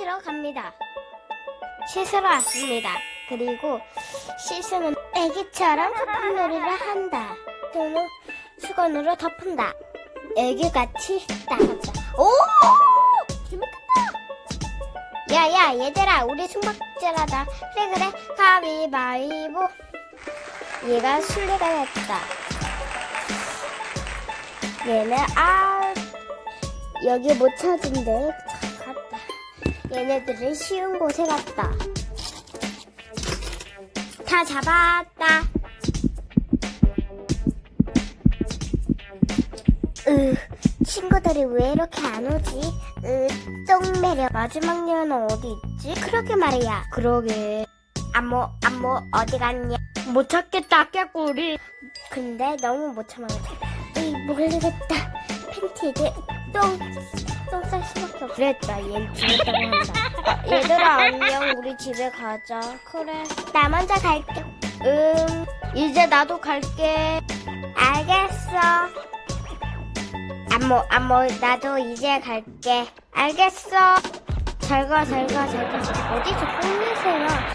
씻으러 갑니다. 씻으러 왔습니다. 그리고 씻으면 애기처럼 소꿉놀이를 한다. 또는 수건으로 덮은다. 애기같이 나갔다. 오! 재밌겠다! 야야 얘들아 우리 숨바꼭질하다. 그래 그래 가위바위보. 얘가 술래가 됐다. 얘는 아 여기 못 찾은데. 얘네들은 쉬운 곳에 갔다. 다 잡았다. 으, 친구들이 왜 이렇게 안 오지? 으, 똥매력. 마지막 년은 어디 있지? 그러게 말이야. 그러게. 안모, 안모, 어디 갔냐? 못 찾겠다, 깨꼬리. 근데 너무 못 참아가지고. 으이, 모르겠다. 팬티에 똥, 똥쌀 수밖에 없어. 그랬다, 얘 죽였다고 한다. 얘들아, 안녕. 우리 집에 가자. 그래. 나 먼저 갈게. 응. 이제 나도 갈게. 알겠어. 안모, 안모, 나도 이제 갈게. 알겠어. 잘 가, 잘 가, 잘 가. 어디서 뽐내세요?